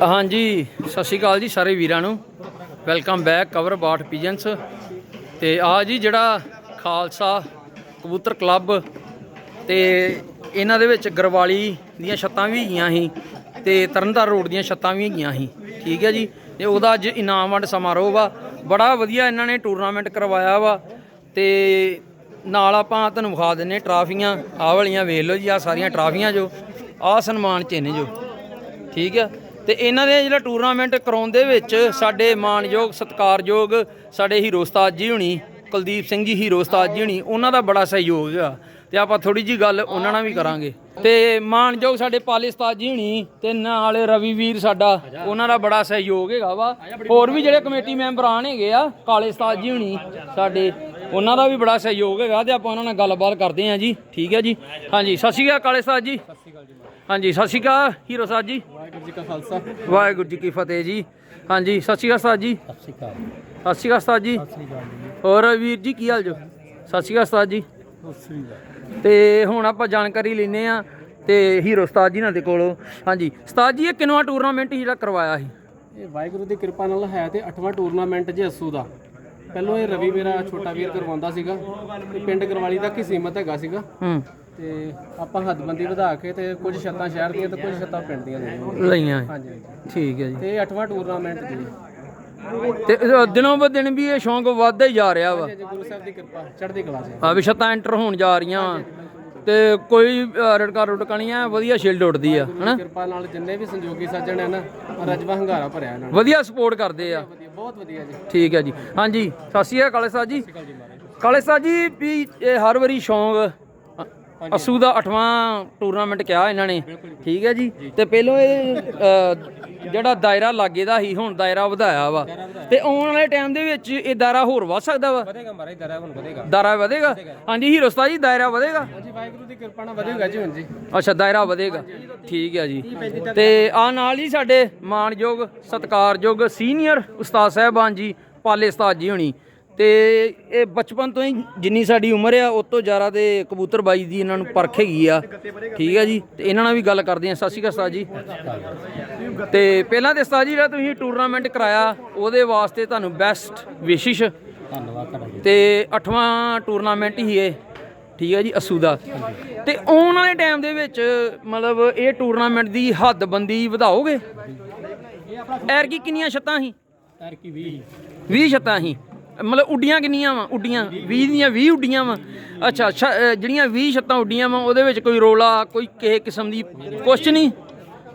ਹਾਂਜੀ, ਸਤਿ ਸ਼੍ਰੀ ਅਕਾਲ ਜੀ ਸਾਰੇ ਵੀਰਾਂ ਨੂੰ। Welcome back cover bat pigeons ਤੇ ਆ ਜੀ ਜਿਹੜਾ ਖਾਲਸਾ ਕਬੂਤਰ ਕਲੱਬ ਤੇ ਇਹਨਾਂ ਦੇ ਵਿੱਚ ਗਰਵਾਲੀ ਦੀਆਂ ਛੱਤਾਂ ਵੀ ਹੈਗੀਆਂ ਸੀ ਤੇ ਤਰਨਤਾਰਨ ਰੋਡ ਦੀਆਂ ਛੱਤਾਂ ਵੀ ਹੈਗੀਆਂ ਸੀ। ਠੀਕ ਹੈ ਜੀ? ਤੇ ਉਹਦਾ ਅੱਜ ਇਨਾਮ ਵੰਡ ਸਮਾਰੋਹ ਵਾ। ਬੜਾ ਵਧੀਆ ਇਹਨਾਂ ਨੇ ਟੂਰਨਾਮੈਂਟ ਕਰਵਾਇਆ ਵਾ। ਤੇ ਨਾਲ ਆਪਾਂ ਤੁਹਾਨੂੰ ਵਿਖਾ ਦਿੰਨੇ ਟਰਾਫੀਆਂ। ਆਹ ਵਾਲੀਆਂ ਵੇਖ ਲਓ ਜੀ ਆ ਸਾਰੀਆਂ ਟਰਾਫੀਆਂ ਜੋ ਆ ਸਨਮਾਨ ਚਿੰਨ੍ਹ ਜੋ। ਠੀਕ ਆ? ਤੇ ਇਹਨਾਂ ਦੇ ਜਿਹੜਾ ਟੂਰਨਾਮੈਂਟ ਕਰਾਉਣ ਦੇ ਵਿੱਚ ਸਾਡੇ ਮਾਨਯੋਗ, ਸਤਿਕਾਰਯੋਗ ਸਾਡੇ ਹੀਰੋ ਉਸਤਾਦ ਜੀ ਹੁਣੀ, ਕੁਲਦੀਪ ਸਿੰਘ ਜੀ, ਹੀਰੋ ਉਸਤਾਦ ਜੀ ਹੁਣੀ, ਉਹਨਾਂ ਦਾ ਬੜਾ ਸਹਿਯੋਗ ਆ। ਤੇ ਆਪਾਂ ਥੋੜੀ ਜੀ ਗੱਲ ਉਹਨਾਂ ਨਾਲ ਵੀ ਕਰਾਂਗੇ। ਤੇ ਮਾਨਯੋਗ ਸਾਡੇ ਪਾਲੇ ਉਸਤਾਦ ਜੀ ਹੁਣੀ ਤੇ ਨਾਲ ਰਵੀ ਵੀਰ ਸਾਡਾ, ਉਹਨਾਂ ਦਾ ਬੜਾ ਸਹਿਯੋਗ ਹੈਗਾ ਵਾ। ਹੋਰ ਵੀ ਜਿਹੜੇ ਕਮੇਟੀ ਮੈਂਬਰ ਆਣ ਹੈਗੇ ਆ ਕਾਲੇ ਉਸਤਾਦ ਜੀ ਹੁਣੀ, ਸਾਡੇ, ਉਹਨਾਂ ਦਾ ਵੀ ਬੜਾ ਸਹਿਯੋਗ ਹੈਗਾ ਤੇ ਆਪਾਂ ਉਹਨਾਂ ਨਾਲ ਗੱਲਬਾਤ ਕਰਦੇ ਹਾਂ ਜੀ। ਠੀਕ ਹੈ ਜੀ? ਹਾਂਜੀ, ਸਤਿ ਸ਼੍ਰੀ ਅਕਾਲ ਕਾਲੇ ਉਸਤਾਦ ਜੀ। ਹਾਂਜੀ, ਸਤਿ ਸ਼੍ਰੀ ਅਕਾਲ ਹੀਰੋ ਸਾਹਿਬ ਜੀ। ਜੀ ਕਾ ਖਾਲਸਾ। ਵਾਹਿਗੁਰੂ ਜੀ ਕੀ ਫਤਿਹ ਜੀ। ਹਾਂਜੀ ਸਤਿ ਸ਼੍ਰੀ ਅਕਾਲ ਉਸਤਾਦ ਜੀ। ਸਤਿ ਸ਼੍ਰੀ ਅਕਾਲ। ਸਤਿ ਸ਼੍ਰੀ ਅਕਾਲ ਉਸਤਾਦ ਜੀ। ਸਤਿ ਸ਼੍ਰੀ ਅਕਾਲ ਜੀ। ਹੋਰ ਵੀਰ ਜੀ ਕੀ ਹਾਲ ਜੋ? ਸਤਿ ਸ਼੍ਰੀ ਅਕਾਲ ਉਸਤਾਦ ਜੀ। ਸਤਿ ਸ਼੍ਰੀ ਅਕਾਲ ਤੇ ਹੁਣ ਆਪਾਂ ਜਾਣਕਾਰੀ ਲੈਨੇ ਆ ਤੇ ਹੀਰੋ ਉਸਤਾਦ ਜੀ ਨਾਲ ਦੇ ਕੋਲੋਂ। ਹਾਂਜੀ ਉਸਤਾਦ ਜੀ ਇਹ ਕਿੰਨਵਾਂ ਟੂਰਨਾਮੈਂਟ ਜਿਹੜਾ ਕਰਵਾਇਆ ਸੀ? ਇਹ ਵਾਹਿਗੁਰੂ ਦੀ ਕਿਰਪਾ ਨਾਲ ਹੈ ਤੇ 8ਵਾਂ ਟੂਰਨਾਮੈਂਟ ਜੇ ਅਸੂ ਦਾ। ਪਹਿਲੋਂ ਇਹ ਰਵੀ ਮੇਰਾ ਛੋਟਾ ਵੀਰ ਕਰਵਾਉਂਦਾ ਸੀਗਾ। ਪਿੰਡ ਕਰਵਾਲੀ ਤੱਕ ਹੀ ਸੀਮਤ ਹੈਗਾ ਸੀਗਾ। ਹੂੰ। ਤੇ ਆਪਾਂ ਹੱਦਬੰਦੀ ਵਧਾ ਕੇ ਤੇ ਕੁਝ ਛੱਤਾਂ ਸ਼ਹਿਰ ਦੀਆਂ ਤੇ ਕੁਝ ਛੱਤਾਂ ਪਿੰਡ ਦੀਆਂ ਲਈਆਂ ਲਈਆਂ ਹਾਂਜੀ। ਠੀਕ ਹੈ ਜੀ। ਤੇ ਇਹ 8ਵਾਂ ਟੂਰਨਾਮੈਂਟ ਜੀ। ਤੇ ਇਹ ਦਿਨੋਂ ਬ ਦਿਨ ਵੀ ਇਹ ਸ਼ੌਂਕ ਵੱਧਦਾ ਹੀ ਜਾ ਰਿਹਾ ਵਾ। ਜੇ ਗੁਰੂ ਸਾਹਿਬ ਦੀ ਕਿਰਪਾ ਚੜ੍ਹਦੀ ਕਲਾ 'ਚ। ਆ ਵੀ ਛੱਤਾਂ ਐਂਟਰ ਹੋਣ ਜਾ ਰਹੀਆਂ। ਵਾਂ। ਤੇ ਕੋਈ ਅ, ਰੜਕਾ ਰੁੜਕਾ ਨਹੀਂ ਆ ਵਧੀਆ ਸ਼ੀਲਡ ਉੱਡਦੀ ਆ ਹਨਾ? ਕਿਰਪਾ ਨਾਲ ਜਿੰਨੇ ਵੀ ਸੰਜੋਗੀ ਸੱਜਣ ਹੈ ਨਾ ਰਜਵਾ ਹੰਗਾਰਾ ਭਰਿਆ ਇਹਨਾਂ ਨੇ। ਵਧੀਆ ਸਪੋਰਟ ਕਰਦੇ ਆ। ਵਧੀਆ ਬਹੁਤ ਵਧੀਆ ਜੀ। ਠੀਕ ਹੈ ਜੀ। ਹਾਂਜੀ ਸਤਿ ਸ਼੍ਰੀ ਅਕਾਲ ਕਾਲੇ ਸਾਹਿਬ ਜੀ। ਕਾਲੇ ਸਾਹਿਬ ਜੀ ਵੀ ਇਹ ਹਰ ਵਾਰੀ ਸ਼ੌਂਕ ਅਸੂ ਦਾ 8ਵਾਂ ਟੂਰਨਾਮੈਂਟ ਕਿਹਾ ਇਹਨਾਂ ਨੇ। ਠੀਕ ਹੈ ਜੀ? ਤੇ ਪਹਿਲੋਂ ਇਹ ਅ, ਜਿਹੜਾ ਦਾਇਰਾ ਲਾਗੇ ਦਾ ਸੀ ਹੁਣ ਦਾਇਰਾ ਵਧਾਇਆ ਵਾ। ਤੇ ਆਉਣ ਵਾਲੇ ਟਾਈਮ ਦੇ ਵਿੱਚ ਇਹ ਦਾਇਰਾ ਹੋਰ ਵੱਧ ਸਕਦਾ ਵਾ। ਵਧੇਗਾ ਮਾਰਾ ਦਰਾ ਹੁਣ ਵਧੇਗਾ। ਦਾਇਰਾ ਵਧੇਗਾ? ਹਾਂਜੀ ਹੀਰੋ ਉਸਤਾਦ ਜੀ ਦਾਇਰਾ ਵਧੇਗਾ? ਹਾਂਜੀ ਵਾਹਿਗੁਰੂ ਦੀ ਕਿਰਪਾ ਨਾਲ ਵਧੇਗਾ ਜੀ ਹੁਣ ਜੀ। ਅੱਛਾ ਦਾਇਰਾ ਵਧੇਗਾ। ਠੀਕ ਹੈ ਜੀ। ਤੇ ਆ ਨਾਲ ਹੀ ਸਾਡੇ ਮਾਣਯੋਗ ਸਤਿਕਾਰਯੋਗ ਸੀਨੀਅਰ ਉਸਤਾਦ ਸਾਹਿਬਾਨ ਜੀ ਪਾਲੇ ਉਸਤਾਦ ਜੀ ਹੋਣੀ। ਤੇ ਇਹ ਬਚਪਨ ਤੋਂ ਹੀ ਜਿੰਨੀ ਸਾਡੀ ਉਮਰ ਆ ਉਸ ਤੋਂ ਜ਼ਿਆਦਾ ਤੇ ਕਬੂਤਰਬਾਈ ਦੀ ਇਹਨਾਂ ਨੂੰ ਪਰਖ ਹੈਗੀ ਆ। ਠੀਕ ਹੈ ਜੀ? ਤੇ ਇਹਨਾਂ ਨਾਲ ਵੀ ਗੱਲ ਕਰਦੇ ਆ। ਸਤਿ ਸ਼੍ਰੀ ਅਕਾਲ ਉਸਤਾਦ ਜੀ। ਤੇ ਪਹਿਲਾਂ ਤੇ ਉਸਤਾਦ ਜੀ ਜਿਹੜਾ ਤੁਸੀਂ ਟੂਰਨਾਮੈਂਟ ਕਰਾਇਆ ਉਹਦੇ ਵਾਸਤੇ ਤੁਹਾਨੂੰ ਬੈਸਟ ਵਿਸ਼ਿਸ਼ ਧੰਨਵਾਦ ਤੁਹਾਡਾ ਜੀ ਤੇ 8ਵਾਂ ਟੂਰਨਾਮੈਂਟ ਹੀ ਇਹ। ਠੀਕ ਹੈ ਜੀ? ਅਸੂ ਦਾ ਤੇ ਆਉਣ ਵਾਲੇ ਟਾਈਮ ਦੇ ਵਿੱਚ ਮਤਲਬ ਇਹ ਟੂਰਨਾਮੈਂਟ ਦੀ ਹੱਦਬੰਦੀ ਵਧਾਓਗੇ? ਐਰ ਕੀ ਕਿੰਨੀਆਂ ਛੱਤਾਂ ਸੀ? ਤਰ ਕੀ 20 20 ਛੱਤਾਂ ਸੀ। ਮਤਲਬ ਉੱਡੀਆਂ ਕਿੰਨੀਆਂ ਵਾ? ਉੱਡੀਆਂ। 20 ਦੀਆਂ 20 ਉੱਡੀਆਂ ਵਾ। ਅੱਛਾ ਛ- ਅ, ਜਿਹੜੀਆਂ 20 ਛੱਤਾਂ ਉੱਡੀਆਂ ਵਾ ਉਹਦੇ ਵਿੱਚ ਕੋਈ ਰੋਲਾ ਕੋਈ ਕਿਸੇ ਕਿਸਮ ਦੀ ਕੁਛ ਨਹੀਂ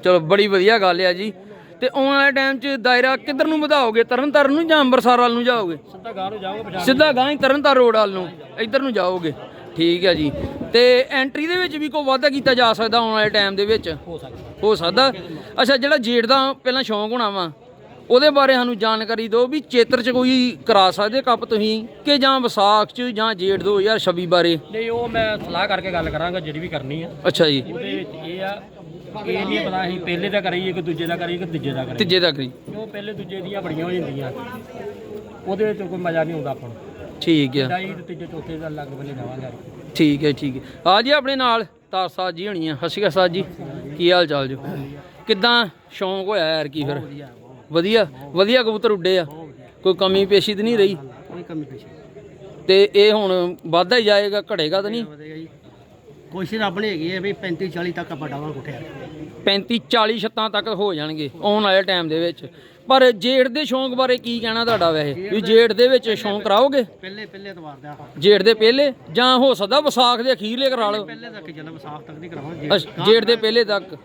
ਚਲੋ ਬੜੀ ਵਧੀਆ ਗੱਲ ਆ ਜੀ। ਤੇ ਆਉਣ ਵਾਲੇ ਟਾਈਮ 'ਚ ਦਾਇਰਾ ਕਿੱਧਰ ਨੂੰ ਵਧਾਓਗੇ? ਤਰਨਤਾਰਨ ਨੂੰ ਜਾਂ ਅੰਮ੍ਰਿਤਸਰ ਵੱਲ ਨੂੰ ਜਾਓਗੇ? ਸਿੱਧਾ ਗਾਂ ਸਿੱਧਾ ਗਾਂ ਹੀ ਤਰਨਤਾਰਨ ਰੋਡ ਵੱਲ ਨੂੰ ਇੱਧਰ ਨੂੰ ਜਾਓਗੇ। ਠੀਕ ਹੈ ਜੀ। ਤੇ ਐਂਟਰੀ ਦੇ ਵਿੱਚ ਵੀ ਕੋਈ ਵਾਧਾ ਕੀਤਾ ਜਾ ਸਕਦਾ ਆਉਣ ਵਾਲੇ ਟਾਈਮ ਦੇ ਵਿੱਚ? ਹੋ ਸਕਦਾ। ਹੋ ਸਕਦਾ। ਅੱਛਾ ਜਿਹੜਾ ਜੇਠ ਦਾ ਪਹਿਲਾਂ ਸ਼ੌਂਕ ਹੋਣਾ ਵਾ ਉਹਦੇ ਬਾਰੇ ਸਾਨੂੰ ਜਾਣਕਾਰੀ ਦਿਓ ਵੀ ਚੇਤਰ ਚ ਕੋਈ ਕਰਾ ਸਕਦੇ ਕੱਪ ਤੁਸੀਂ ਕਿ ਜਾਂ ਵਿਸਾਖ ਚ ਜਾਂ ਜੇੜ 2026 ਬਾਰੇ? ਨਹੀਂ ਉਹ ਮੈਂ ਸਲਾਹ ਕਰਕੇ ਗੱਲ ਕਰਾਂਗਾ ਜਿਹੜੀ ਵੀ ਕਰਨੀ ਆ। ਅੱਛਾ ਜੀ। ਉਹਦੇ ਵਿੱਚ ਇਹ ਆ ਇਹ ਨਹੀਂ ਪਤਾ ਅਸੀਂ ਪਹਿਲੇ ਦਾ ਕਰੀਏ ਕਿ ਦੂਜੇ ਦਾ ਕਰੀਏ ਕਿ ਤੀਜੇ ਦਾ ਕਰੀਏ। ਤੀਜੇ ਤੱਕ ਜੀ ਉਹ ਪਹਿਲੇ ਦੂਜੇ ਦੀਆਂ ਬੜੀਆਂ ਹੋ ਜਾਂਦੀਆਂ। ਉਹਦੇ ਵਿੱਚ ਕੋਈ ਮਜ਼ਾ ਨਹੀਂ ਆਉਂਦਾ ਆਪਾਂ ਨੂੰ। ਠੀਕ ਹੈ ਡਾਈ ਤੀਜੇ ਚੌਥੇ ਦਾ ਲੱਗ ਬੰਨੇ ਜਾਵਾਂਗੇ ਠੀਕ ਹੈ ਠੀਕ ਹੈ ਆ ਜੀ ਆਪਣੇ ਨਾਲ ਤਾਰ ਸਾਹਿਬ ਜੀ ਹੋਣੀ ਆ। ਅਕਾਲ ਸਾਹਿਬ ਜੀ। ਕੀ ਹਾਲ ਚਾਲ ਜੀ? ਕਿੱਦਾਂ ਸ਼ੌਂਕ ਹੋਇਆ ਯਾਰ ਕੀ ਫਿਰ ਵਧੀਆ ਵਧੀਆ ਕਬੂਤਰ ਉੱਡੇ ਆ। ਕੋਈ ਕਮੀ ਪੇਸ਼ੀ ਤੇ ਨਹੀਂ ਰਹੀ। ਕੋਈ ਕਮੀ ਪੇਸ਼ੀ ਤੇ ਇਹ ਹੁਣ ਵੱਧਦਾ ਹੀ ਜਾਏਗਾ ਘਟੇਗਾ ਤਾਂ ਨਹੀਂ। ਵਧੇਗਾ ਜੀ ਕੋਸ਼ਿਸ਼ ਰੱਬ ਨੇ ਹੈਗੀ ਹੈ ਵੀ 35 40 ਤੱਕ ਆਪਾਂ ਡਾਵਾਂ ਕੋਠਿਆ 35 40 ਛੱਤਾਂ ਤੱਕ ਹੋ ਜਾਣਗੇ ਆਉਣ ਵਾਲੇ ਟਾਈਮ ਦੇ ਵਿੱਚ। ਪਰ ਜੇੜ ਦੇ ਸ਼ੌਂਕ ਬਾਰੇ ਕੀ ਕਹਿਣਾ ਤੁਹਾਡਾ ਵੈਸੇ? ਵੀ ਜੇੜ ਦੇ ਵਿੱਚ ਸ਼ੌਂਕ ਕਰਾਓਗੇ? ਪਹਿਲੇ ਪਹਿਲੇ ਐਤਵਾਰ ਦਾ ਜੇੜ ਦੇ ਪਹਿਲੇ? ਜਾਂ ਹੋ ਸਕਦਾ ਵਿਸਾਖ ਦੇ ਅਖੀਰਲੇ ਕਰਾ ਲਓ ਪਹਿਲੇ ਤੱਕ ਚੱਲ ਸਾਫ਼ ਤੱਕ ਨਹੀਂ ਕਰਾਵਾਂਗੇ ਜੇੜ ਦੇ ਪਹਿਲੇ ਤੱਕ?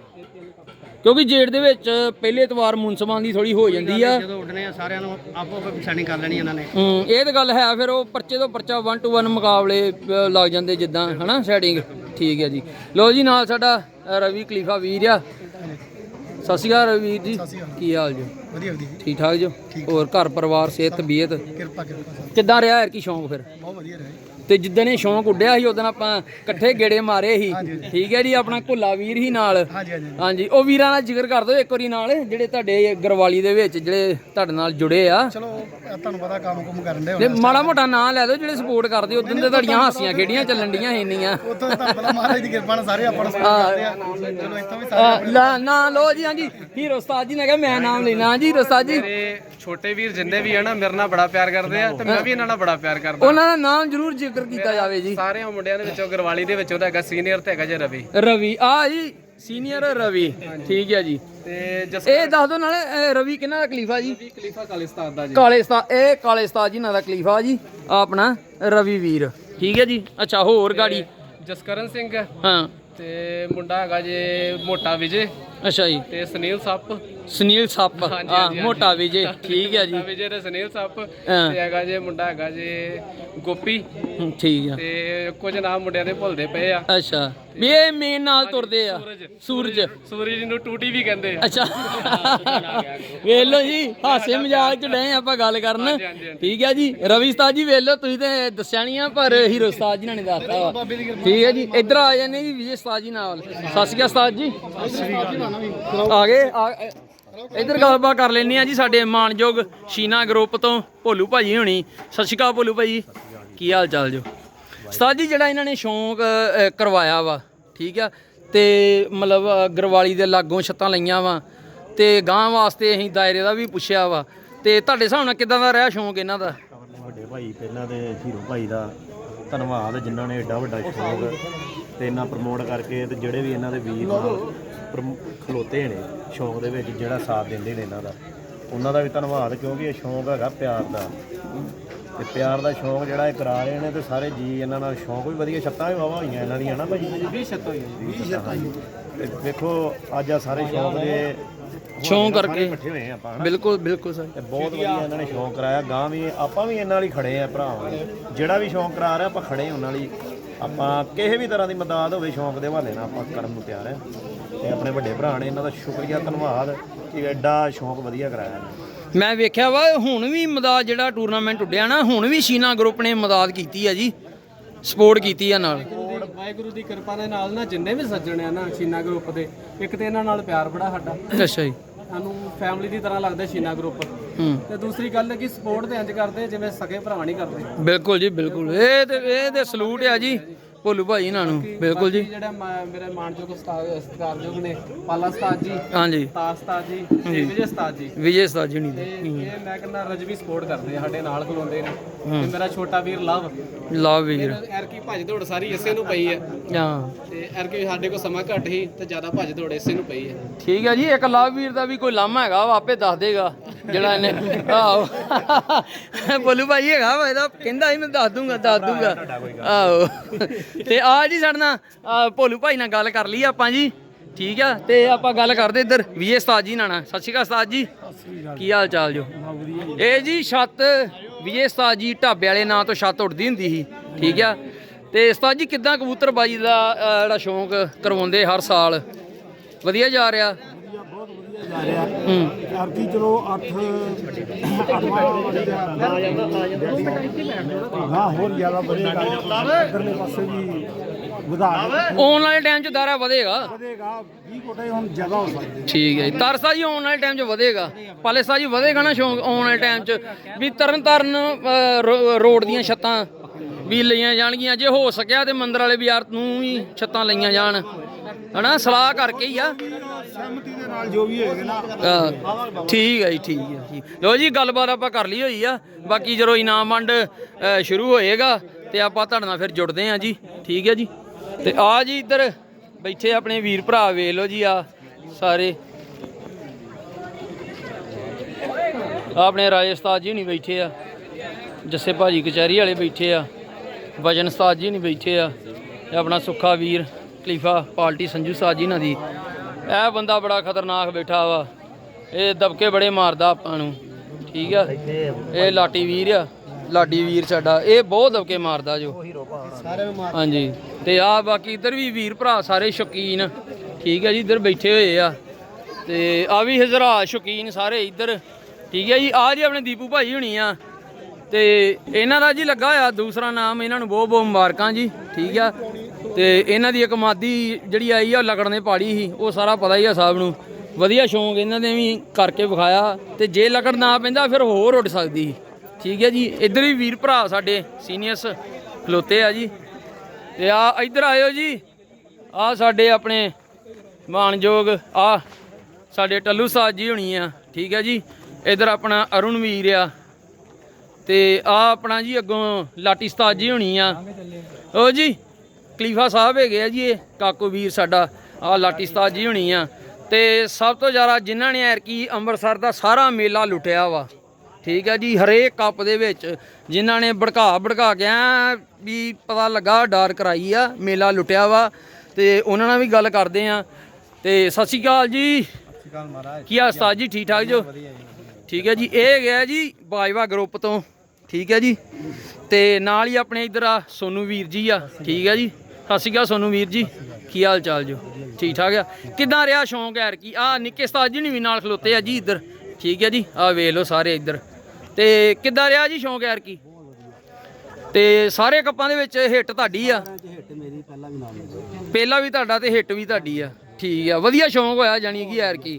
ਕਿਉਂਕਿ ਜੇੜ ਦੇ ਵਿੱਚ ਪਹਿਲੇ ਐਤਵਾਰ ਮੁਨਸਮਾਂ ਦੀ ਥੋੜੀ ਹੋ ਜਾਂਦੀ ਆ। ਜਦੋਂ ਉੱਡਨੇ ਆ ਸਾਰਿਆਂ ਨੂੰ ਆਪੋ ਆਪੋ ਪਛਾਣੀ ਕਰ ਲੈਣੀ ਇਹਨਾਂ ਨੇ। ਹੂੰ ਇਹ ਤਾਂ ਗੱਲ ਹੈ ਫਿਰ ਉਹ ਪਰਚੇ ਤੋਂ ਪਰਚਾ 1 ਟੂ 1 ਮੁਕਾਬਲੇ ਅ, ਲੱਗ ਜਾਂਦੇ ਜਿੱਦਾਂ ਹਨਾ ਸੈਟਿੰਗ ਠੀਕ ਹੈ ਜੀ। ਲੋ ਜੀ ਨਾਲ ਸਾਡਾ ਅ, ਰਵੀ ਕਲੀਫਾ ਵੀਰ ਆ। ਸਤਿ ਸ਼੍ਰੀ ਅਕਾਲ ਰਵੀ ਵੀਰ ਜੀ ਕੀ ਹਾਲ ਜੀ? ਵਧੀਆ ਵਧੀਆ। ਠੀਕ ਠਾਕ ਜੋ? ਹੋਰ ਘਰ ਪਰਿਵਾਰ ਸਿਹਤ ਤਬੀਅਤ? ਕਿਰਪਾ ਕਿਰਪਾ ਕਿੱਦਾਂ ਰਿਹਾ ਯਾਰ ਕੀ ਸ਼ੌਂਕ ਫਿਰ? ਬਹੁਤ ਵਧੀਆ ਰਹੇ ਤੇ ਜਿੱਦਣ ਇਹ ਸ਼ੌਂਕ ਉੱਡਿਆ ਸੀ ਉਦੋਂ ਆਪਾਂ ਇਕੱਠੇ ਗੇੜੇ ਮਾਰੇ ਸੀ। ਠੀਕ ਹੈ ਜੀ ਆਪਣਾ ਭੁੱਲਾ ਵੀਰ ਹੀ ਨਾਲ। ਹਾਂਜੀ ਹਾਂਜੀ ਹਾਂਜੀ। ਉਹ ਵੀਰਾਂ ਦਾ ਜ਼ਿਕਰ ਕਰ ਦਿਓ ਇੱਕ ਵਾਰੀ ਨਾਲ ਜਿਹੜੇ ਤੁਹਾਡੇ ਗਰਵਾਲੀ ਦੇ ਵਿੱਚ ਜਿਹੜੇ ਤੁਹਾਡੇ ਨਾਲ ਜੁੜੇ ਆ। ਚਲੋ ਇਹ ਤੁਹਾਨੂੰ ਪਤਾ ਕੰਮ ਕੁਮ ਕਰਨ ਦੇ ਤੇ ਮਾੜਾ ਮੋਟਾ ਨਾਂ ਲੈ ਦਿਓ ਜਿਹੜੇ ਸਪੋਰਟ ਕਰਦੇ ਉਦੋਂ ਤੇ ਤੁਹਾਡੀਆਂ ਹਾਸੀਆਂ ਖੇਡੀਆਂ ਚੱਲਣ ਡੀਆਂ ਇੰਨੀਆਂ। ਉਦੋਂ ਤੁਹਾਨੂੰ ਪਤਾ ਮਹਾਰਾਜ ਦੀ ਕਿਰਪਾ ਨਾਲ ਸਾਰੇ ਆਪਾਂ ਨੂੰ ਕਰਦੇ ਆ। ਚਲੋ ਇੱਥੋਂ ਵੀ ਸਾਰੇ ਲਾ ਨਾ ਲੋ ਜੀ ਹਾਂਜੀ। ਹੀਰੋ ਉਸਤਾਦ ਜੀ ਨੇ ਕਿਹਾ ਮੈਂ ਨਾਮ ਲੈਣਾ। ਜੀ ਉਸਤਾਦ ਜੀ। ਛੋਟੇ ਵੀਰ ਜਿੰਨੇ ਵੀ ਆ ਨਾ ਮੇਰੇ ਨਾਲ ਬੜਾ ਪਿਆਰ ਕਰਦੇ ਆ ਤੇ ਮੈਂ ਵੀ ਇਹਨਾਂ ਨਾਲ ਬੜਾ ਪਿਆਰ ਕਰਦਾ। ਉਹਨਾਂ ਦਾ ਨਾਮ ਜ਼ਰੂਰ ਜ਼ਿਕਰ ਕੀਤਾ ਜਾਵੇ ਜੀ। ਸਾਰਿਆਂ ਮੁੰਡਿਆਂ ਦੇ ਵਿੱਚੋਂ ਗਰਵਾਲੀ ਦੇ ਵਿੱਚ ਉਹਦਾ ਹੈਗਾ ਸੀਨੀਅਰ ਤੇ ਹੈਗਾ ਜੇ ਰਵੀ। ਰਵੀ ਆ ਜੀ ਸੀਨੀਅਰ ਰਵੀ। ਠੀਕ ਹੈ ਜੀ। ਤੇ ਇਹ ਦੱਸ ਦਿਓ ਨਾਲੇ ਇਹ ਰਵੀ ਕਿਹਨਾਂ ਦਾ ਖਲੀਫਾ ਜੀ? ਖਲੀਫਾ ਕਾਲਿਸਤਾਨ ਦਾ ਜੀ। ਕਾਲੇ ਇਹ ਕਾਲੇ ਉਸਤਾਦ ਜੀ ਨਾਂ ਦਾ ਖਲੀਫਾ ਜੀ ਆਹ ਆਪਣਾ ਰਵੀ ਵੀਰ। ਠੀਕ ਹੈ ਜੀ? ਅੱਛਾ ਹੋਰ ਗਾੜੀ। ਜਸਕਰਨ ਸਿੰਘ। ਹਾਂ। ਤੇ ਮੁੰਡਾ ਹੈਗਾ ਜੇ ਮੋਟਾ ਵਿਜੇ। ਅੱਛਾ ਜੀ। ਤੇ ਸੁਨੀਲ ਸੱਪ। ਸੁਨੀਲ ਸੱਪ। ਹਾਂਜੀ, ਆ ਹਾਂਜੀ, ਮੋਟਾ ਵਿਜੇ। ਠੀਕ ਹੈ ਜੀ। ਮੋਟਾ ਵਿਜੇ ਤੇ ਸੁਨੀਲ ਸੱਪ ਹਾਂ। ਤੇ ਹੈਗਾ ਜੇ ਮੁੰਡਾ ਹੈਗਾ ਜੇ ਗੋਪੀ। ਹੂੰ, ਠੀਕ ਆ। ਤੇ ਕੁਝ ਨਾਮ ਮੁੰਡਿਆਂ ਦੇ ਭੁੱਲਦੇ ਪਏ ਆ। ਅੱਛਾ। ਵੀ ਇਹ ਮੇਨ ਨਾਲ ਤੁਰਦੇ ਆ। ਸੂਰਜ। ਸੂਰਜ। ਨੂੰ ਟੂਟੀ ਵੀ ਕਹਿੰਦੇ ਆ। ਅੱਛਾ। ਵੇਖ ਲਓ ਜੀ ਹਾਸੇ ਮਜ਼ਾਕ ਚ ਡਏ ਆਪਾਂ ਗੱਲ ਕਰਨ। ਹਾਂਜੀ, ਹਾਂਜੀ। ਠੀਕ ਹੈ ਜੀ। ਰਵੀ ਉਸਤਾਦ ਜੀ ਵੇਖ ਲਓ ਤੁਸੀਂ ਤੇ ਦੱਸਿਆ ਨਹੀਂ ਆ ਪਰ ਹੀਰੋ ਉਸਤਾਦ ਜੀ ਨੇ ਦੱਸਤਾ ਵਾ। ਠੀਕ ਹੈ ਜੀ। ਇੱਧਰ ਆ ਜਾਂਦੇ ਜੀ ਵਿਜੇ ਉਸਤਾਦ ਜੀ ਨਾਲ। ਸਤਿ ਸ਼੍ਰੀ ਅਕਾਲ ਉਸਤਾਦ ਜੀ। ਆ ਗਏ ਆ ਇੱਧਰ ਗੱਲਬਾਤ ਕਰ ਲੈਣੀ ਆ ਜੀ ਸਾਡੇ ਮਾਨਯੋਗ ਸ਼ੀਨਾ ਗਰੁੱਪ ਤੋਂ ਭੋਲੂ ਭਾਜੀ ਹੋਣੀ। ਸਤਿ ਸ਼੍ਰੀ ਅਕਾਲ ਭੋਲੂ ਭਾਜੀ। ਕੀ ਹਾਲ ਚਾਲ ਜੋ? ਉਸਤਾਦ ਜੀ ਜਿਹੜਾ ਇਹਨਾਂ ਨੇ ਸ਼ੌਂਕ ਕਰਵਾਇਆ ਵਾ ਠੀਕ ਆ? ਤੇ ਮਤਲਬ ਅ, ਗਰਵਾਲੀ ਦੇ ਲਾਗੋਂ ਛੱਤਾਂ ਲਈਆਂ ਵਾ ਤੇ ਗਾਂ ਵਾਸਤੇ ਅਸੀਂ ਦਾਇਰੇ ਦਾ ਵੀ ਪੁੱਛਿਆ ਵਾ। ਤੇ ਤੁਹਾਡੇ ਹਿਸਾਬ ਨਾਲ ਕਿਦਾਂ ਦਾ ਰਿਹਾ ਸ਼ੌਂਕ ਇਹਨਾਂ ਦਾ? ਵੱਡੇ ਭਾਈ ਪਹਿਲਾਂ ਦੇ ਹੀਰੋ ਭਾਈ ਦਾ ਧੰਨਵਾਦ ਜਿਨ੍ਹਾਂ ਨੇ ਏਡਾ ਵੱਡਾ ਸ਼ੌਕ ਤੇ ਇਹਨਾਂ ਪ੍ਰਮੋਟ ਕਰਕੇ ਤੇ ਜਿਹੜੇ ਵੀ ਇਹਨਾਂ ਦੇ ਵੀਰ ਨਾਲ ਪ੍ਰਮ- ਖਲੋਤੇ ਨੇ ਸ਼ੌਕ ਦੇ ਵਿੱਚ ਜਿਹੜਾ ਸਾਥ ਦਿੰਦੇ ਨੇ ਇਹਨਾਂ ਦਾ। ਉਹਨਾਂ ਦਾ ਵੀ ਧੰਨਵਾਦ ਕਿਉਂਕਿ ਇਹ ਸ਼ੌਕ ਹੈਗਾ ਪਿਆਰ ਦਾ। ਤੇ ਪਿਆਰ ਦਾ ਸ਼ੌਕ ਜਿਹੜਾ ਇਹ ਕਰਾ ਰਹੇ ਨੇ ਤੇ ਸਾਰੇ ਜੀ ਇਹਨਾਂ ਨਾਲ ਸ਼ੌਕ ਵੀ ਵਧੀਆ ਛੱਤਾਂ ਵੀ ਵਾਵਾ ਹੋਈਆਂ ਇਹਨਾਂ ਦੀਆਂ ਨਾ ਭਾਈ। 20 ਛੱਤ ਹੋਈ ਹੈ ਤੇ ਵੇਖੋ ਅੱਜ ਆ ਸਾਰੇ ਸ਼ੌਕ ਦੇ ਸ਼ੌਂਕ ਕਰਕੇ। ਇਕੱਠੇ ਹੋਏ ਆ ਆਪਾਂ ਹਨਾ? ਬਿਲਕੁਲ ਬਿਲਕੁਲ ਸਰ। ਤੇ ਬਹੁਤ ਵਧੀਆ ਇਹਨਾਂ ਨੇ ਸ਼ੌਂਕ ਕਰਾਇਆ। ਗਾਂ ਵੀ ਆਪਾਂ ਵੀ ਇਹਨਾਂ ਹੀ ਖੜੇ ਆ ਭਰਾਵਾਂ ਲਈ ਜਿਹੜਾ ਵੀ ਸ਼ੌਂਕ ਕਰਾ ਰਿਹਾ ਆਪਾਂ ਖੜੇ ਉਹਨਾਂ ਲਈ। ਆਪਾਂ ਕਿਸੇ ਵੀ ਤਰ੍ਹਾਂ ਦੀ ਮਦਦ ਹੋਵੇ ਸ਼ੌਂਕ ਦੇ ਹਵਾਲੇ ਨਾਲ ਆਪਾਂ ਕਰਨ ਨੂੰ ਤਿਆਰ ਆ। ਤੇ ਆਪਣੇ ਵੱਡੇ ਭਰਾ ਨੇ ਇਹਨਾਂ ਦਾ ਸ਼ੁਕਰੀਆ ਧੰਨਵਾਦ ਕਿ ਐਡਾ ਸ਼ੌਂਕ ਵਧੀਆ ਕਰਾਇਆ ਨੇ। ਮੈਂ ਵੇਖਿਆ ਵਾ ਹੁਣ ਵੀ ਮਦਦ ਜਿਹੜਾ ਟੂਰਨਾਮੈਂਟ ਉੱਡਿਆ ਨਾ ਹੁਣ ਵੀ ਸ਼ੀਨਾ ਗਰੁੱਪ ਨੇ ਮਦਦ ਕੀਤੀ ਆ ਜੀ। ਸਪੋਰਟ ਕੀਤੀ ਆ ਨਾਲ। ਵਾਹਿਗੁਰੂ ਦੀ ਕਿਰਪਾ ਦੇ ਨਾਲ ਨਾ ਜਿੰਨੇ ਵੀ ਸੱਜਣ ਆ ਨਾ ਸ਼ੀਨਾ ਗਰੁੱਪ ਦੇ ਇੱਕ ਤੇ ਇਹਨਾਂ ਨਾਲ ਪਿਆਰ ਬੜਾ ਸਾਡਾ। ਅੱਛਾ ਜੀ। ਸਾਨੂੰ ਫੈਮਿਲੀ ਦੀ ਤਰ੍ਹਾਂ ਲੱਗਦਾ ਸ਼ੀਨਾ ਗਰੁੱਪ ਤੇ ਦੂਸਰੀ ਗੱਲ ਹੈ ਕਿ ਸਪੋਰਟ ਤੇ ਇੰਜ ਕਰਦੇ ਜਿਵੇਂ ਸਕੇ ਭਰਾ ਨਹੀਂ ਕਰਦੇ। ਬਿਲਕੁਲ ਜੀ ਬਿਲਕੁਲ। ਇਹ ਤੇ ਇਹ ਤੇ ਸਲੂਟ ਆ ਜੀ। ਭੋਲੂ ਭਾਈ ਇਹਨਾਂ ਨੂੰ ਬਿਲਕੁਲ ਜੀ। ਜਿਹੜਾ ਮੇਰੇ ਮਾਨਯੋਗ ਉਸਤਾਦ ਸਤਿਕਾਰਯੋਗ ਨੇ ਪਾਲਾ ਉਸਤਾਦ ਜੀ ਹਾਂਜੀ। ਤਾਜ ਉਸਤਾਦ ਜੀ ਤੇ ਵਿਜੇ ਉਸਤਾਦ ਜੀ। ਵਿਜੇ ਉਸਤਾਦ ਜੀ ਨਹੀਂ ਇਹ ਮੈਂ ਕਹਿੰਦਾ ਰਜਵੀ ਸਪੋਰਟ ਕਰਦੇ ਆ ਸਾਡੇ ਨਾਲ ਖਲੋਂਦੇ ਨੇ। ਤੇ ਮੇਰਾ ਛੋਟਾ ਵੀਰ ਲਵ। ਲਵ ਵੀਰ। ਐਰਕੀ ਭੱਜ ਦੌੜ ਸਾਰੀ ਇਸੇ ਨੂੰ ਪਈ ਹੈ। ਹਾਂ। ਤੇ ਐਰਕੀ ਸਾਡੇ ਕੋਲ ਸਮਾਂ ਘੱਟ ਹੀ ਤੇ ਜ਼ਿਆਦਾ ਭੱਜ ਦੌੜ ਇਸੇ ਨੂੰ ਪਈ ਹੈ। ਠੀਕ ਹੈ ਜੀ ਇੱਕ ਲਵ ਵੀਰ ਦਾ ਵੀ ਕੋਈ ਲਾਮਾ ਹੈਗਾ ਉਹ ਆਪੇ ਦੱਸ ਦੇਗਾ। ਜਿਹੜਾ ਇਹਨੇ ਆਹੋ। ਬੋਲੂ ਭਾਈ ਹੈਗਾ ਵਾ ਇਹਦਾ। ਕਹਿੰਦਾ ਸੀ ਮੈਂ ਦੱਸ ਦੂੰਗਾ ਦੱਸ ਦੂੰਗਾ। ਆਹੋ। ਤੇ ਆ ਜੀ ਸਾਡੇ ਨਾਲ ਭੋਲੂ ਭਾਈ ਨਾਲ ਗੱਲ ਕਰ ਲਈ ਆਪਾਂ ਜੀ। ਠੀਕ ਆ? ਤੇ ਆਪਾਂ ਗੱਲ ਕਰਦੇ ਇੱਧਰ ਵੀਏ ਉਸਤਾਦ ਜੀ ਨਾਲ ਸਤਿ ਸ਼੍ਰੀ ਅਕਾਲ ਉਸਤਾਦ ਜੀ। ਕੀ ਹਾਲ ਚਾਲ ਜੋ? ਇਹ ਜੀ ਛੱਤ ਵੀਏ ਉਸਤਾਦ ਜੀ ਢਾਬੇ ਵਾਲੇ ਨਾਂ ਤੋਂ ਛੱਤ ਉੱਡਦੀ ਹੁੰਦੀ ਸੀ। ਠੀਕ ਆ? ਤੇ ਉਸਤਾਦ ਜੀ ਕਿੱਦਾਂ ਕਬੂਤਰਬਾਜੀ ਦਾ ਜਿਹੜਾ ਸ਼ੌਂਕ ਕਰਵਾਉਂਦੇ ਹਰ ਸਾਲ? ਵਧੀਆ ਜਾ ਰਿਹਾ। ਜਾ ਰਿਹਾ। ਹੂੰ ਆਰਤੀ ਚਲੋ 8 ਹਾਂ ਹੋਰ ਜ਼ਿਆਦਾ ਵਧੇਗਾ ਇਧਰਲੇ ਪਾਸੇ ਵੀ ਵਧਾ ਆਉਣ ਵਾਲੇ ਟਾਈਮ 'ਚ ਦਾਰਾ ਵਧੇਗਾ। ਵਧੇਗਾ 20 ਕੋਟੇ ਹੁਣ ਜ਼ਿਆਦਾ ਹੋ ਸਕਦੇ ਠੀਕ ਹੈ ਜੀ। ਤਰਸਾ ਜੀ ਆਉਣ ਵਾਲੇ ਟਾਈਮ 'ਚ ਵਧੇਗਾ। ਪਾਲੇਸਾ ਜੀ ਵਧੇਗਾ ਨਾ ਸ਼ੌਂਕ ਆਉਣ ਵਾਲੇ ਟਾਈਮ 'ਚ? ਵੀ ਤਰਨ ਤਾਰਨ ਰੋਡ ਦੀਆਂ ਛੱਤਾਂ ਵੀ ਲਈਆਂ ਜਾਣਗੀਆਂ। ਜੇ ਹੋ ਸਕਿਆ ਤੇ ਮੰਦਰ ਵਾਲੇ ਬਾਜ਼ਾਰ ਨੂੰ ਵੀ ਛੱਤਾਂ ਲਈਆਂ ਜਾਣ। ਹਨਾ ਸਲਾਹ ਕਰਕੇ ਹੀ ਆ। ਸਹਿਮਤੀ ਦੇ ਨਾਲ ਜੋ ਵੀ ਹੋਏਗਾ ਨਾ। ਹਾਂ, ਠੀਕ ਹੈ ਜੀ ਠੀਕ ਹੈ ਜੀ ਲੋ ਜੀ ਗੱਲਬਾਤ ਆਪਾਂ ਕਰ ਲਈ ਹੋਈ ਆ। ਬਾਕੀ ਜਦੋਂ ਇਨਾਮ ਵੰਡ ਅ, ਸ਼ੁਰੂ ਹੋਏਗਾ ਤੇ ਆਪਾਂ ਤੁਹਾਡੇ ਨਾਲ ਫਿਰ ਜੁੜਦੇ ਹਾਂ ਜੀ। ਠੀਕ ਹੈ ਜੀ? ਤੇ ਆ ਜੀ ਇੱਧਰ ਬੈਠੇ ਆਪਣੇ ਵੀਰ ਭਰਾ ਵੇਖ ਲਓ ਜੀ ਆ ਸਾਰੇ। ਆਹ ਆਪਣੇ ਰਾਜੇ ਉਸਤਾਦ ਜੀ ਨਹੀਂ ਬੈਠੇ ਆ। ਜੱਸੇ ਭਾਜੀ ਕਚਹਿਰੀ ਵਾਲੇ ਬੈਠੇ ਆ। ਵਜਨ ਉਸਤਾਦ ਜੀ ਨਹੀਂ ਬੈਠੇ ਆ। ਇਹ ਆਪਣਾ ਸੁੱਖਾ ਵੀਰ। ਖਲੀਫਾ ਪਾਰਟੀ ਸੰਜੂ ਉਸਤਾਦ ਜੀ ਇਹਨਾਂ ਦੀ। ਇਹ ਬੰਦਾ ਬੜਾ ਖਤਰਨਾਕ ਬੈਠਾ ਵਾ। ਇਹ ਦਬਕੇ ਬੜੇ ਮਾਰਦਾ ਆਪਾਂ ਨੂੰ। ਠੀਕ ਆ? ਇਹ ਲਾਟੀ ਵੀਰ ਆ। ਲਾਡੀ ਵੀਰ ਸਾਡਾ। ਇਹ ਬਹੁਤ ਦਬਕੇ ਮਾਰਦਾ ਜੋ। ਹਾਂਜੀ। ਤੇ ਆ ਬਾਕੀ ਇੱਧਰ ਵੀ ਵੀਰ ਭਰਾ ਸਾਰੇ ਸ਼ੌਕੀਨ। ਠੀਕ ਹੈ ਜੀ, ਇੱਧਰ ਬੈਠੇ ਹੋਏ ਆ। ਤੇ ਆ ਵੀ ਹਜ਼ਰਾ ਸ਼ੌਕੀਨ ਸਾਰੇ ਇੱਧਰ। ਠੀਕ ਹੈ ਜੀ, ਆ ਜੀ ਆਪਣੇ ਦੀਪੂ ਭਾਈ ਹੁਣੀ ਆ। ਤੇ ਇਹਨਾਂ ਦਾ ਜੀ ਲੱਗਾ ਹੋਇਆ ਦੂਸਰਾ ਨਾਮ। ਇਹਨਾਂ ਨੂੰ ਬਹੁਤ ਬਹੁਤ ਮੁਬਾਰਕਾਂ ਜੀ। ਠੀਕ ਆ? ਤੇ ਇਹਨਾਂ ਦੀ ਇੱਕ ਮਾਦੀ ਜਿਹੜੀ ਆਈ ਆ ਉਹ ਲਗੜ ਨੇ ਪਾੜੀ ਸੀ, ਉਹ ਸਾਰਾ ਪਤਾ ਹੀ ਆ ਸਾਹਿਬ ਨੂੰ। ਵਧੀਆ ਸ਼ੌਂਕ ਇਹਨਾਂ ਨੇ ਵੀ ਕਰਕੇ ਵਿਖਾਇਆ ਤੇ ਜੇ ਲਗੜ ਨਾ ਪੈਂਦਾ ਫਿਰ ਹੋਰ ਉੱਡ ਸਕਦੀ ਸੀ। ਠੀਕ ਹੈ ਜੀ, ਇੱਧਰ ਵੀ ਵੀਰ ਭਰਾ ਸਾਡੇ, ਸੀਨੀਅਰਸ ਖਲੋਤੇ ਆ ਜੀ। ਤੇ ਆ ਇੱਧਰ ਆਇਓ ਜੀ, ਆ ਸਾਡੇ ਆਪਣੇ ਮਾਨਯੋਗ, ਆ ਸਾਡੇ ਟੱਲੂ ਸਾਜ ਜੀ ਹੋਣੀ ਆ, ਠੀਕ ਹੈ ਜੀ। ਇੱਧਰ ਆਪਣਾ ਅਰੁਣ ਵੀਰ ਆ ਤੇ ਆ ਆਪਣਾ ਜੀ ਅੱਗੋਂ ਲਾਟੀ ਸਤਾਜ ਜੀ ਹੋਣੀ ਆ। ਉਹ ਜੀ ਖਲੀਫਾ ਸਾਹਿਬ ਹੈਗੇ ਆ ਜੀ ਇਹ, ਕਾਕੂ ਵੀਰ ਸਾਡਾ ਆ ਲਾਟੀ ਉਸਤਾਦ ਜੀ ਹੋਣੀ ਆ। ਤੇ ਸਭ ਤੋਂ ਜ਼ਿਆਦਾ ਜਿਨ੍ਹਾਂ ਨੇ ਐਰਕੀ ਅੰਮ੍ਰਿਤਸਰ ਦਾ ਸਾਰਾ ਮੇਲਾ ਲੁੱਟਿਆ ਵਾ। ਠੀਕ ਹੈ ਜੀ, ਹਰੇਕ ਕੱਪ ਦੇ ਵਿੱਚ ਜਿਨ੍ਹਾਂ ਨੇ ਭੜਕਾ ਭੜਕਾ ਕੇ ਵੀ ਪਤਾ ਲੱਗਾ ਡਾਰ ਕਰਾਈ ਆ, ਮੇਲਾ ਲੁੱਟਿਆ ਵਾ। ਤੇ ਉਹਨਾਂ ਨਾਲ ਵੀ ਗੱਲ ਕਰਦੇ ਆ। ਤੇ ਸਤਿ ਸ਼੍ਰੀ ਅਕਾਲ ਜੀ। ਕੀ ਹਾਲ ਉਸਤਾਦ ਜੀ, ਠੀਕ ਠਾਕ ਜੋ? ਠੀਕ ਹੈ ਜੀ, ਇਹ ਗਿਆ ਜੀ ਬਾਜਵਾ ਗਰੁੱਪ ਤੋਂ। ਠੀਕ ਹੈ ਜੀ। ਤੇ ਨਾਲ ਹੀ ਆਪਣੇ ਇਧਰ ਆ ਸੋਨੂ ਵੀਰ ਜੀ ਆ। ਠੀਕ ਹੈ ਜੀ। ਸਤਿ ਸ਼੍ਰੀ ਅਕਾਲ ਸੋਨੂ ਵੀਰ ਜੀ। ਕੀ ਹਾਲ ਚਾਲ ਜੋ? ਠੀਕ ਠਾਕ ਆ? ਕਿੱਦਾਂ ਰਿਹਾ ਸ਼ੌਂਕ ਯਾਰ ਕੀ ਆ ਨਿੱਕੇ ਉਸਤਾਦ ਜੀ ਵੀ ਨਾਲ ਖਲੋਤੇ ਆ ਜੀ ਇੱਧਰ। ਠੀਕ ਹੈ ਜੀ? ਆ ਵੇਖ ਲਓ ਸਾਰੇ ਇੱਧਰ। ਤੇ ਕਿੱਦਾਂ ਰਿਹਾ ਜੀ ਸ਼ੌਂਕ ਯਾਰ ਕੀ ਤੇ ਸਾਰੇ ਕੱਪਾਂ ਦੇ ਵਿੱਚ ਹਿੱਟ ਤੁਹਾਡੀ ਆ? ਪਹਿਲਾਂ ਵੀ ਤੁਹਾਡਾ ਤੇ ਹਿੱਟ ਵੀ ਤੁਹਾਡੀ ਆ। ਠੀਕ ਆ। ਵਧੀਆ ਸ਼ੌਂਕ ਹੋਇਆ ਜਾਣੀ ਕਿ ਯਾਰ ਕੀ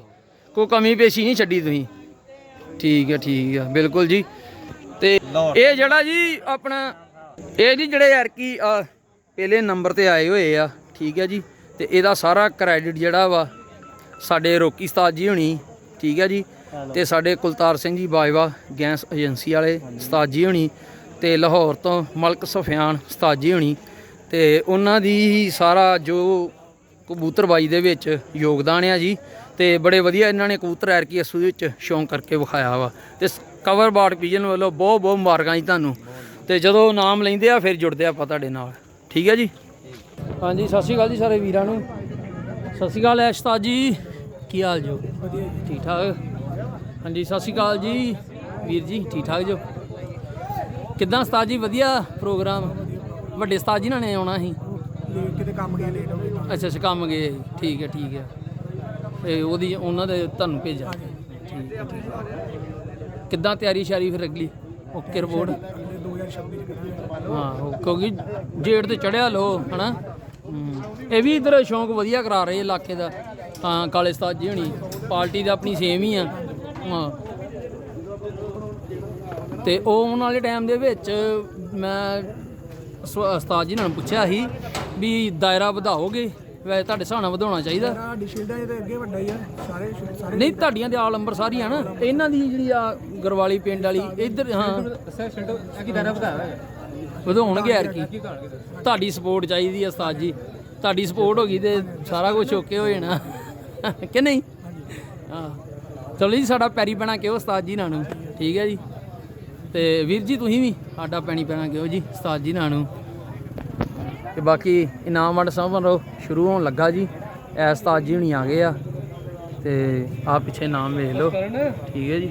ਕੋਈ ਕਮੀ ਪੇਸ਼ੀ ਨਹੀਂ ਛੱਡੀ ਤੁਸੀਂ। ਠੀਕ ਹੈ ਠੀਕ ਹੈ ਬਿਲਕੁਲ ਜੀ। ਤੇ ਇਹ ਜਿਹੜਾ ਜੀ ਆਪਣਾ ਇਹ ਜੀ ਜਿਹੜੇ ਯਾਰ ਕੀ ਆ ਪਹਿਲੇ ਨੰਬਰ ਤੇ ਆਏ ਹੋਏ ਆ ਠੀਕ ਹੈ ਜੀ ਤੇ ਇਹਦਾ ਸਾਰਾ ਕ੍ਰੈਡਿਟ ਜਿਹੜਾ ਵਾ ਸਾਡੇ ਰੋਕੀ ਉਸਤਾਦ ਜੀ ਹੋਣੀ ਠੀਕ ਹੈ ਜੀ ਤੇ ਸਾਡੇ ਕੁਲਤਾਰ ਸਿੰਘ ਜੀ ਬਾਜਵਾ ਗੈਸ ਏਜੰਸੀ ਵਾਲੇ ਉਸਤਾਦ ਜੀ ਹੋਣੀ ਤੇ ਲਾਹੌਰ ਤੋਂ ਮਲਕ ਸੁਫਿਆਨ ਉਸਤਾਦ ਜੀ ਹੋਣੀ ਤੇ ਉਹਨਾਂ ਦੀ ਹੀ ਸਾਰਾ ਜੋ ਕਬੂਤਰਬਾਈ ਦੇ ਵਿੱਚ ਯੋਗਦਾਨ ਆ ਜੀ ਤੇ ਬੜੇ ਵਧੀਆ ਇਹਨਾਂ ਨੇ ਕਬੂਤਰ ਐਰਕੀ ਅਸੂ ਵਿੱਚ ਸ਼ੌਂਕ ਕਰਕੇ ਵਿਖਾਇਆ ਵਾ ਤੇ ਕਵਰ ਬਾਰਡ ਪੀਜਨ ਵੱਲੋਂ ਬਹੁਤ ਬਹੁਤ ਮੁਬਾਰਕਾਂ ਜੀ ਤੁਹਾਨੂੰ ਤੇ ਜਦੋਂ ਨਾਮ ਲੈਂਦੇ ਆ ਫਿਰ ਜੁੜਦੇ ਆਪਾਂ ਤੁਹਾਡੇ ਨਾਲ। ਠੀਕ ਹੈ ਜੀ? ਹਾਂਜੀ ਸਤਿ ਸ਼੍ਰੀ ਅਕਾਲ ਜੀ ਸਾਰੇ ਵੀਰਾਂ ਨੂੰ। ਸਤਿ ਸ਼੍ਰੀ ਅਕਾਲ ਐਸ਼ਤਾਦ ਜੀ ਕੀ ਹਾਲ ਜੋ? ਵਧੀਆ ਠੀਕ ਠਾਕ? ਹਾਂਜੀ ਸਤਿ ਸ਼੍ਰੀ ਅਕਾਲ ਜੀ। ਵੀਰ ਜੀ ਠੀਕ ਠਾਕ ਜੋ? ਕਿੱਦਾਂ ਉਸਤਾਦ ਜੀ ਵਧੀਆ ਪ੍ਰੋਗਰਾਮ? ਵੱਡੇ ਉਸਤਾਦ ਜੀ ਨਾਲ ਨੇ ਆਉਣਾ ਸੀ। ਕਿਤੇ ਕੰਮ ਗਿਆ ਲੇਟ ਹੋ ਗਿਆ ਅੱਛਾ ਅੱਛਾ ਕੰਮ ਗਏ ਠੀਕ ਹੈ ਠੀਕ ਹੈ। ਤੇ ਉਹਦੀ ਉਹਨਾਂ ਦੇ ਤੁਹਾਨੂੰ ਭੇਜਾਂ ਠੀਕ ਹੈ ਠੀਕ ਹੈ। ਕਿੱਦਾਂ ਤਿਆਰੀ ਸ਼ਾਰੀ ਫਿਰ ਅਗਲੀ? Okay report? ਹਾਂ, ਉਹ ਕਿਉਂਕਿ ਜੇੜ ਤੇ ਚੜਿਆ ਲੋ, ਹਨਾ? ਹੂੰ। ਇਹ ਵੀ ਇਧਰ ਸ਼ੌਂਕ ਵਧੀਆ ਕਰਾ ਰਹੇ ਇਲਾਕੇ ਦਾ। ਹਾਂ ਕਾਲੇ ਸਤਾਜ ਜੀ ਹਣੀ, ਪਾਰਟੀ ਦਾ ਆਪਣੀ ਸੇਮ ਹੀ ਆ। ਹਾਂ। ਤੇ ਉਹ ਆਉਣ ਵਾਲੇ ਟਾਈਮ ਦੇ ਵਿੱਚ ਮੈਂ ਸ- ਉਸਤਾਦ ਜੀ ਨਾਲ ਪੁੱਛਿਆ ਸੀ ਵੀ ਦਾਇਰਾ ਵਧਾਓਗੇ? ਵੈਸੇ ਤੁਹਾਡੇ ਹਿਸਾਬ ਨਾਲ ਵਧਾਉਣਾ ਚਾਹੀਦਾ। ਸਾਡੀ ਸ਼ੀਲਡਾਂ ਦੇ ਅੱਗੇ ਵੱਡਾ ਹੀ ਆ ਸਾਰੇ ਸਾਰੇ ਨਹੀਂ ਤੁਹਾਡੀਆਂ ਤੇ ਆਲ ਨੰਬਰ ਸਾਰੀਆਂ ਨਾ। ਇਹਨਾਂ ਦੀ ਜਿਹੜੀ ਆ ਗਰਵਾਲੀ ਪਿੰਡ ਵਾਲੀ ਇੱਧਰ ਹਾਂ। ਵਧਾਉਣਗੇ ਯਾਰ ਕੀ। ਤੁਹਾਡੀ ਸਪੋਰਟ ਚਾਹੀਦੀ ਹੈ ਉਸਤਾਦ ਜੀ। ਤੁਹਾਡੀ ਸਪੋਰਟ ਹੋ ਗਈ ਤੇ ਸਾਰਾ ਕੁਝ ਓਕੇ ਹੋ ਜਾਣਾ। ਕਿ ਨਹੀਂ? ਹਾਂ। ਚਲੋ ਜੀ ਸਾਡਾ ਪੈਰੀ ਪੈਣਾ ਕਿਉਂ ਉਸਤਾਦ ਜੀ ਨਾਲ? ਨੂੰ ਠੀਕ ਹੈ ਜੀ। ਤੇ ਵੀਰ ਜੀ ਤੁਸੀਂ ਵੀ ਸਾਡਾ ਪੈਣੀ ਪੈਣਾ ਕਿਉਂ ਜੀ ਉਸਤਾਦ ਜੀ ਨਾਲ? ਨੂੰ ਤੇ ਬਾਕੀ ਇਨਾਮ ਵੰਡ ਸਮਾਰੋਹ ਸ਼ੁਰੂ ਹੋਣ ਲੱਗਾ ਜੀ। ਐ ਉਸਤਾਦ ਜੀ ਹੁਣੀ ਆ ਗਏ ਆ। ਤੇ ਆ ਪਿੱਛੇ ਨਾਮ ਵੇਖ ਲਓ। ਠੀਕ ਹੈ ਜੀ